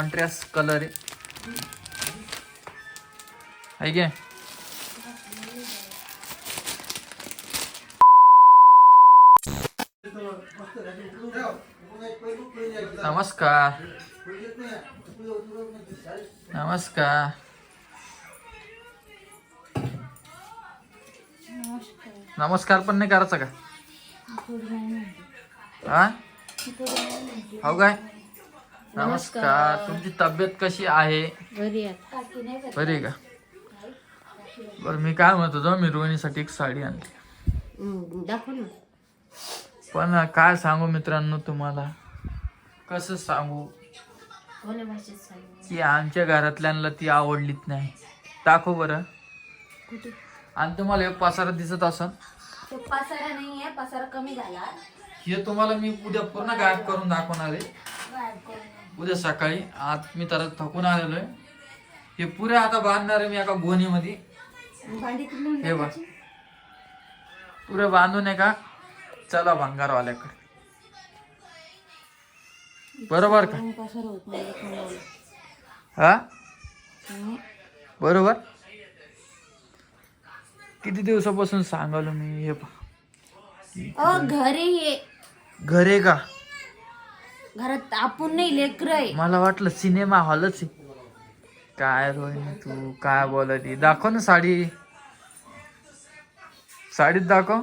Contrast colour आहे. आहे की? नमस्कार. नमस्कार. नमस्कार पण नाही करायचा का? हा हो? काय? नमस्कार. तुमची तब्येत कशी आहे? बरी आहे. का? बरं मी काय म्हणत होतो मी रोहिणीसाठी एक साडी आणली. दाखव ना. पण काय सांगू मित्रांनो तुम्हाला? कसं सांगू? की आमच्या घरातल्यांना ती आवडलीच नाही. दाखव बरं. आणि तुम्हाला एक पसारा दिसत असन? तो पसारा नाही आहे पसारा कमी झाला. हे तुम्हाला मी उद्या पूर्ण गायब करून दाखवणार आहे. उद्या सकाळी आज मी तर थकून आलेलो आहे. हे पुरे आता बांधणार आहे मी एका गोणीमध्ये. हे बघ. पुरे बांधून आहे का चला भंगारवाल्याकडे. बरोबर का. हा. बरोबर? किती दिवसापासून सांगालो मी हे घरी घरे का? घरात आपण नाही लेकर आहे. मला वाटलं सिनेमा हॉलच आहे. काय रोहिणी तू काय बोलती दाखव ना साडी. साडीत दाखव.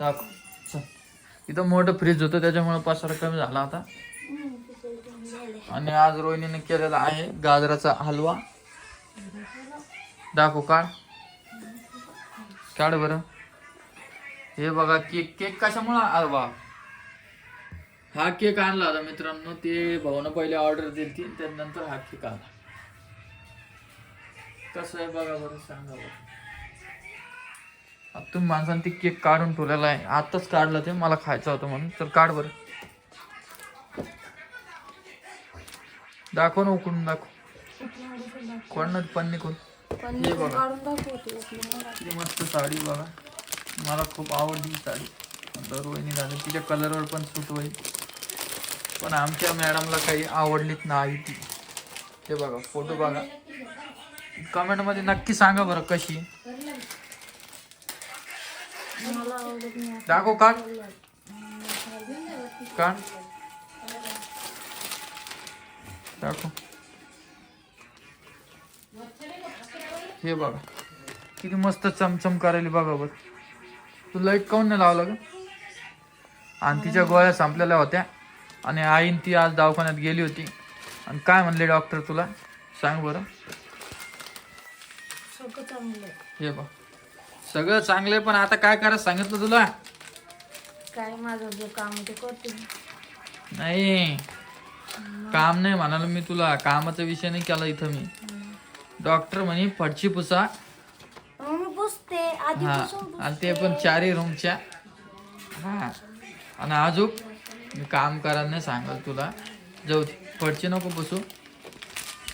दाखव. चल. इथं मोठं फ्रीज होतं त्याच्यामुळे पसारा कमी झाला आता. आणि आज रोहिणीने केलेला आहे गाजराचा हलवा. दाखव काढ. काढ बरं. हे बघा केक केक कशामुळे अरे वा हा केक आणला होता मित्रांनो ते भाऊनं पहिले ऑर्डर दिली ती त्यानंतर हा केक आला कसं आहे बघा बरं सांगा बरं. आता तुम्ही माणसाने ते केक काढून ठेवलेला आहे. आताच काढलं ते मला खायचं होतं म्हणून. तर काढ बरं. दाखव ना उकडून दाखव. कोण पन्नी कोण पण हे बघा. मस्त साडी बघा. मला खूप आवडली साडी. आता रोहिणी झाली. तिच्या कलरवर पण सूट होईल. पण आमच्या मॅडमला काही आवडलीच नाही ती. ते बघा फोटो बघा. कमेंटमध्ये नक्की सांगा बरं कशी. दाखव काढ काढ दाखव. हे बघा. किती मस्त चमचम करायली बघा बरं. तू लाइट काऊन नाही लावलं ग? आणि तिच्या गोळ्या संपलेल्या होत्या. आणि आईन ती आज दवाखान्यात गेली होती. आणि काय म्हणले डॉक्टर तुला? सांग बरं. सगळं चांगलं आहे. हे बघ. सगळं चांगलं पण आता काय करायचं सांगितलं तुला? काय माझं जे काम ते करते. नाही. काम नाही म्हणालो मी तुला. कामाचा विषय नाही केला इथं मी. डॉक्टर म्हणे फडची पुसा. हा. आणि ते पण चारही रूमच्या हा. आणि अजून मी काम करायला नाही सांगाल तुला. जाऊ दे फडची नको बसू.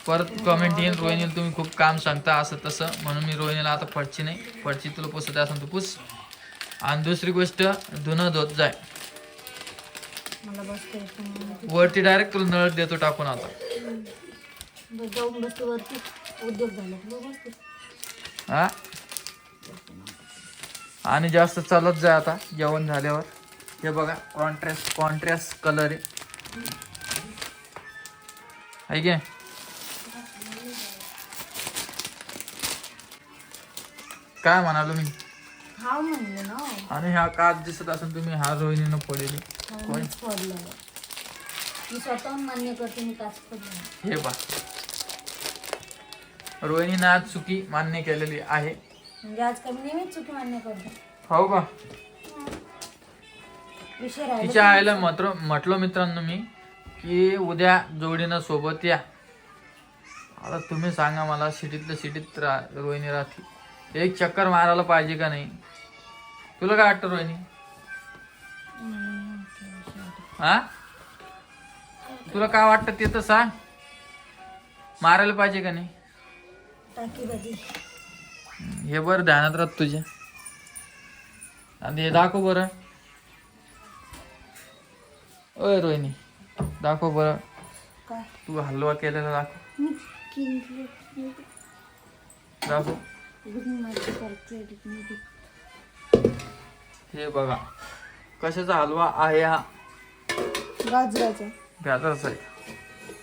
परत कमेंट येईल रोहिणीला तुम्ही खूप काम सांगता असं तसं. म्हणून मी रोहिणीला आता फडची नाही फडची तुला पुसत असेल तू पुस. आणि दुसरी गोष्ट धुणं धुत जाय. वरती डायरेक्ट तुला नळ देतो टाकून आता. हा? आणि जास्त चालत जाय आता जेवण झाल्यावर. हे बघा कॉन्ट्रास्ट कॉन्ट्रास्ट कलर आहे. की काय म्हणालो मी? हा आणि हा काच दिसत असेल तुम्ही हा रोहिणीनं काच पडलं हे बा रोहिणीनं आज चुकी मान्य केलेली आहे. म्हणजे आज कमी नेहमीच चुकी मान्य करते. हो का? विषय राहिला तिच्या आईला मात्र म्हटलं मित्रांनो मी की उद्या जोडीनं सोबत या. आता तुम्ही सांगा मला सिटीतल्या सिटीत रा रोहिणी राहते. एक चक्कर मारायला पाहिजे का नाही? तुला काय वाटतं रोहिणी? हा तुला काय वाटतं ते तर सांग. मारायला पाहिजे का नाही? हे बरं ध्यानात राहत तुझ्या. आणि हे दाखव बरं. ओय रोहिणी दाखव बरं. काय? तू हलवा केलेला दाखव. मी करते हे बघा कशाचा हलवा आहे हा? गाजराचा. गाजराचा आहे.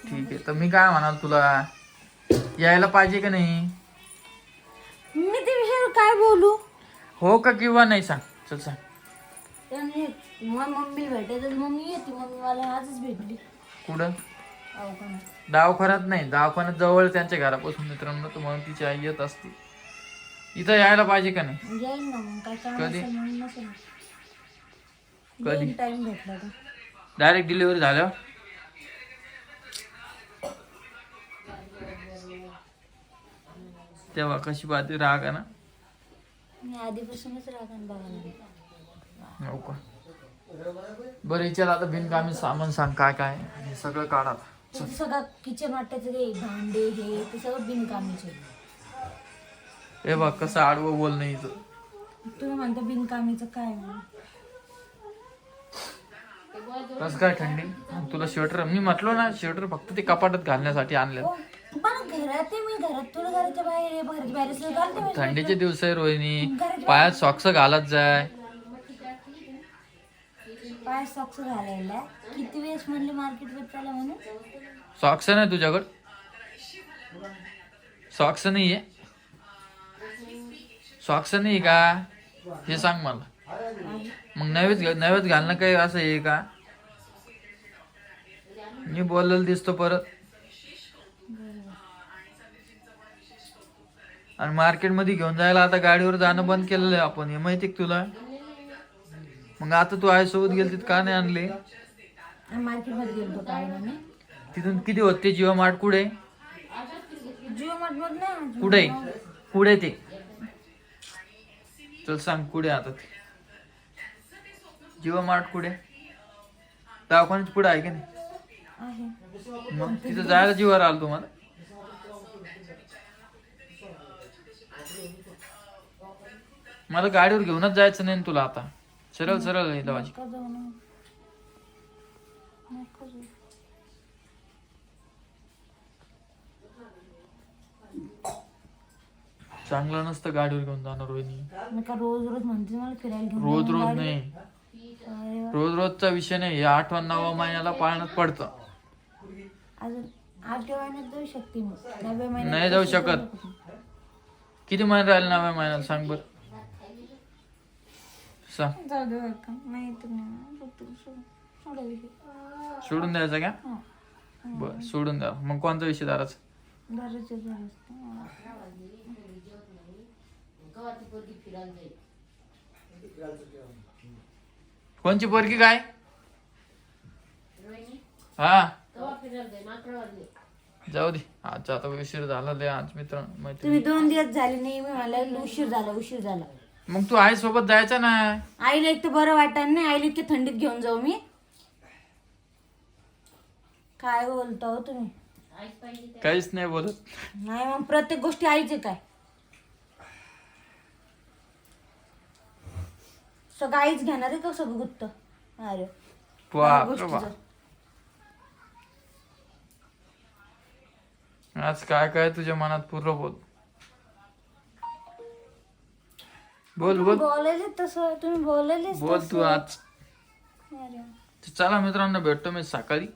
ठीक आहे तर मी काय म्हणाल तुला यायला पाहिजे का नाही? मी ते विषयावर काय बोलू? हो का किंवा नाही सांग चल सांग. त्याने मग मम्मीला भेटायचं मम्मी येते. मम्मी मला आजच भेटली. कुठं? अहो का नाही. दवाखान्यात नाही दवाखान्यात जवळ त्यांच्या घरापासून मित्रांनो. तर म्हणून तिची आई येत असते. इथं यायला पाहिजे का नाही? येईन ना मग. काय काम कधी? असेल म्हणून नसेल. कधी? टाइम भेटला तर डायरेक्ट डिलिव्हरी झाल्यावर? तेव्हा कशी बाती राग आहे ना? मी आधीपासूनच राखण बघायला. हो का बरं विचार आता बिनकामी सामान सांग काय काय हे सगळं काढा सगळं किचन वाट्याचं ते भांडे हे ते सगळं बिनकामीचे. हे बघ कसं आडवं बोल नाही इथं. तुम्ही म्हणता बिनकामीचं काय म्हणून कसं काय थंडी आणि तुला स्वेटर मी म्हटलो ना स्वेटर फक्त ते कपाटात घालण्यासाठी आणलं हो, पण घरात आहे मी घरात. तुला घराच्या बाहेर आहे, घराच्या बाहेर असलं घालते मी. थंडीचे दिवस आहे रोहिणी. पायात सॉक्स घालत जाय. पाय सॉक्स घालायला. किती वेळेस म्हणले मार्केट वर म्हणून? सॉक्स नाही तुझ्याकडं? सॉक्स नाही आहे सॉक्स नाही का? हे सांग मला. मग नवेच नवेच घालणं काही असं आहे का? मी बोललेलं दिसतो परत. आणि मार्केटमध्ये घेऊन जायला आता गाडीवर जाणं बंद केलेलं आहे आपण. हे माहिती का तुला? मग आता तू आईसोबत गेलतीत का नाही आणले? मार्केटमध्ये गेलो काय ना मी तिथून किती होते जिओ मार्ट कुठे? जिओ मार्ट ना. कुठे? कुठे ते? चल सांग कुठे आता ते. जिओ मार्ट कुठे? दवाखान्यात पुढे आहे का नाही? आहे. मग तिथं जायला जीवावर आलं तुम्हाला? मला गाडीवर घेऊनच जायचं नाही ना तुला आता. सरळ सरळ आहे दवाची का जाऊ ना नका जाऊ. चांगलं नसतं गाडीवर घेऊन जाणार रोहिणी रोज रोज म्हणते मला फिरायला घेऊन रोज रोज. नाही. रोज रोजचा विषय नाही. हे आठवण नवा महिन्याला पाळण्यात पडतं. अजून आठव्या महिन्यात जाऊ शकते मी. नवव्या महिन्यात नाही जाऊ शकत किती महिने राहिले नव्या महिन्याला सांग बर. सांग जाऊ दे बरं का नाही तर नाही फक्त सोड- सोडा विषय. सोडून द्यायचा का हा. बर सोडून द्या मग कोणता विषय दाराचा. कोणची पोरगी काय हा जाऊ दे आजचा आता उशीर झाला लय आज मित्र तुम्ही दोन दिवस झाले नाही मी मला उशीर झाला उशीर झाला मग तू आई सोबत जायचा ना. आईला एक तर बरं वाटत नाही आईला इतके थंडीत घेऊन जाऊ मी. काय बोलता हो तुम्ही? काहीच नाही बोलत. नाही मग प्रत्येक गोष्टी आईचे काय? सगळं आईच घेणार आहे का सगळं गुत्त? अरे बाप रे गोष्टीचं. बाप. आज काय काय तुझ्या मनात पूर्ण बोल बोल बोल. बोलायले तसं तुम्ही बोलायलेच बोल तू. आज. अरे. चला मित्रांनो भेटतो मी सकाळी.